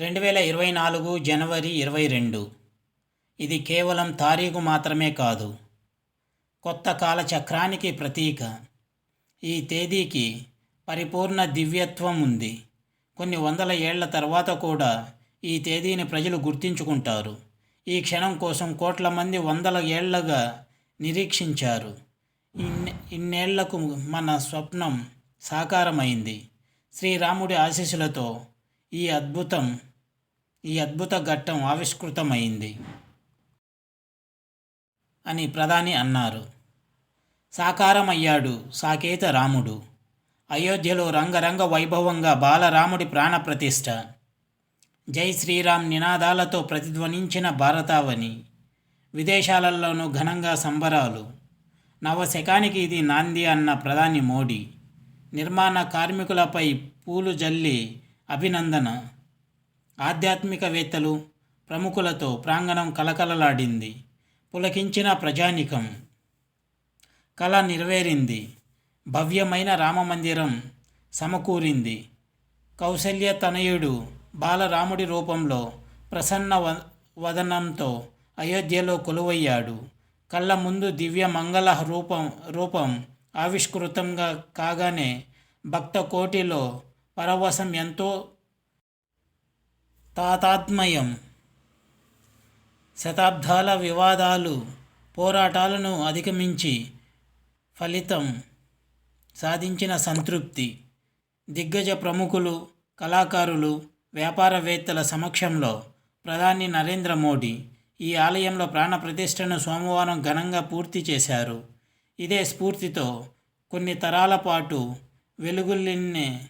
రెండు వేల ఇరవై నాలుగు జనవరి ఇరవై రెండు. ఇది కేవలం తారీఖు మాత్రమే కాదు. కొత్త కాలచక్రానికి ప్రతీక. ఈ తేదీకి పరిపూర్ణ దివ్యత్వం ఉంది. కొన్ని వందల ఏళ్ళ తర్వాత కూడా ఈ తేదీని ప్రజలు గుర్తించుకుంటారు. ఈ క్షణం కోసం కోట్ల మంది వందల ఏళ్ళగా నిరీక్షించారు. ఇన్ని ఇన్నేళ్ళకు మన స్వప్నం సాకారమైంది. శ్రీరాముడి ఆశీస్సులతో ఈ అద్భుతం ఈ అద్భుత ఘట్టం ఆవిష్కృతమైంది అని ప్రధాని అన్నారు. సాకారమయ్యాడు సాకేత రాముడు. అయోధ్యలో రంగరంగ వైభవంగా బాలరాముడి ప్రాణప్రతిష్ఠ జై శ్రీరామ్ నినాదాలతో ప్రతిధ్వనించిన భారతావని. విదేశాలలోనూ ఘనంగా సంబరాలు. నవశకానికి ఇది నాంది అన్న ప్రధాని మోడీ. నిర్మాణ కార్మికులపై పూలు జల్లి అభినందన. ఆధ్యాత్మికవేత్తలు ప్రముఖులతో ప్రాంగణం కలకలలాడింది. పులకించిన ప్రజానికం కళ నెరవేరింది. భవ్యమైన రామమందిరం సమకూరింది. కౌసల్య తనయుడు బాలరాముడి రూపంలో ప్రసన్న వ వదనంతో అయోధ్యలో కొలువయ్యాడు. కళ్ళ ముందు దివ్య మంగళ రూపం రూపం ఆవిష్కృతంగా కాగానే భక్త కోటిలో పరవశం ఎంతో తాతాత్మయం. శతాబ్దాల వివాదాలు పోరాటాలను అధిగమించి ఫలితం సాధించిన సంతృప్తి. దిగ్గజ ప్రముఖులు కళాకారులు వ్యాపారవేత్తల సమక్షంలో ప్రధాని నరేంద్ర మోడీ ఈ ఆలయంలో ప్రాణప్రతిష్టను సోమవారం ఘనంగా పూర్తి చేశారు. ఇదే స్ఫూర్తితో కొన్ని తరాల పాటు వెలుగుల్ని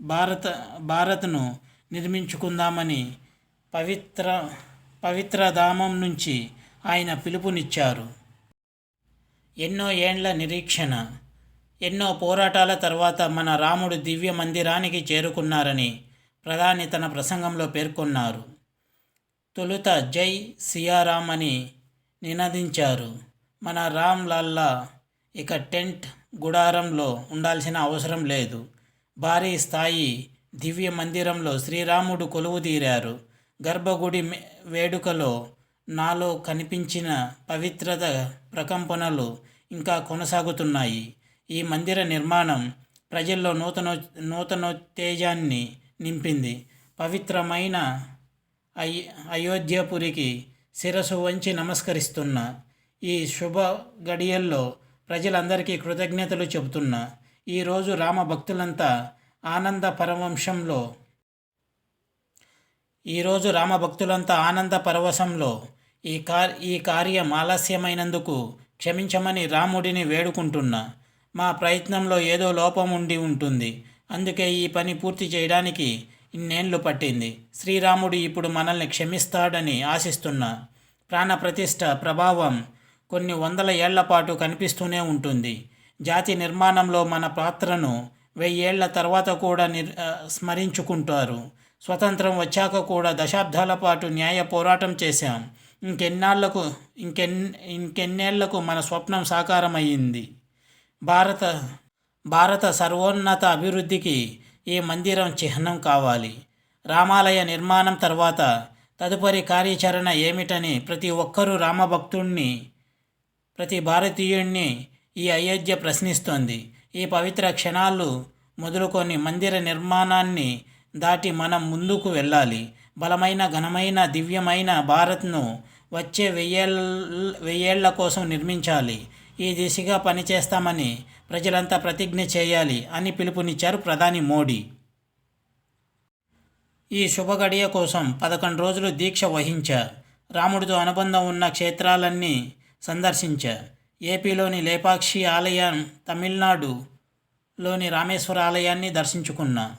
భారత భారత్ను నిర్మించుకుందామని పవిత్ర పవిత్రధామం నుంచి ఆయన పిలుపునిచ్చారు. ఎన్నో ఏండ్ల నిరీక్షణ ఎన్నో పోరాటాల తర్వాత మన రాముడు దివ్య మందిరానికి చేరుకున్నారని ప్రధాని తన ప్రసంగంలో పేర్కొన్నారు. తొలుత జై సియారామ్ అని నినదించారు. మన రామ్ లాల్లా ఇక టెంట్ గుడారంలో ఉండాల్సిన అవసరం లేదు. భారీ స్థాయి దివ్య మందిరంలో శ్రీరాముడు కొలువు తీరారు. గర్భగుడి వేడుకలో నాలో కనిపించిన పవిత్రత ప్రకంపనలు ఇంకా కొనసాగుతున్నాయి. ఈ మందిర నిర్మాణం ప్రజల్లో నూతన నూతనోత్తేజాన్ని నింపింది. పవిత్రమైన అయ్ అయోధ్యపురికి శిరసు వంచి నమస్కరిస్తున్న ఈ శుభ గడియల్లో ప్రజలందరికీ కృతజ్ఞతలు చెబుతున్నా ఈరోజు రామ భక్తులంతా ఆనంద పరవంశంలో. ఈరోజు రామభక్తులంతా ఆనంద పరవశంలో ఈ కార్ ఈ కార్యం ఆలస్యమైనందుకు క్షమించమని రాముడిని వేడుకుంటున్నా. మా ప్రయత్నంలో ఏదో లోపం ఉండి ఉంటుంది. అందుకే ఈ పని పూర్తి చేయడానికి ఇన్నేళ్ళు పట్టింది. శ్రీరాముడు ఇప్పుడు మనల్ని క్షమిస్తాడని ఆశిస్తున్నా. ప్రాణప్రతిష్ఠ ప్రభావం కొన్ని వందల ఏళ్ళ పాటు కనిపిస్తూనే ఉంటుంది. జాతి నిర్మాణంలో మన పాత్రను వెయ్యేళ్ళ తర్వాత కూడా నిర్ స్మరించుకుంటారు. స్వతంత్రం వచ్చాక కూడా దశాబ్దాల పాటు న్యాయ పోరాటం చేశాం. ఇంకెన్నాళ్ళకు ఇంకెన్ ఇంకెన్నేళ్ళకు మన స్వప్నం సాకారమయ్యింది. భారత భారత సర్వోన్నత అభివృద్ధికి ఈ మందిరం చిహ్నం కావాలి? రామాలయ నిర్మాణం తర్వాత తదుపరి కార్యాచరణ ఏమిటని ప్రతి ఒక్కరూ రామభక్తుణ్ణి ప్రతి భారతీయుణ్ణి ఈ అయోధ్య ప్రశ్నిస్తోంది. ఈ పవిత్ర క్షణాలు మొదలుకొని మందిర నిర్మాణాన్ని దాటి మనం ముందుకు వెళ్ళాలి. బలమైన ఘనమైన దివ్యమైన భారత్ను వచ్చే వెయ్యేళ్ళ వెయ్యేళ్ళ కోసం నిర్మించాలి. ఈ దిశగా పనిచేస్తామని ప్రజలంతా ప్రతిజ్ఞ చేయాలి అని పిలుపునిచ్చారు ప్రధాని మోడీ. ఈ శుభగడియ కోసం పదకొండు రోజులు దీక్ష వహించా రాముడితో అనుబంధం ఉన్న క్షేత్రాలన్నీ సందర్శించా ఏపీలోని లేపాక్షి ఆలయం తమిళనాడు లోని రామేశ్వర ఆలయాన్ని దర్శించుకున్నా.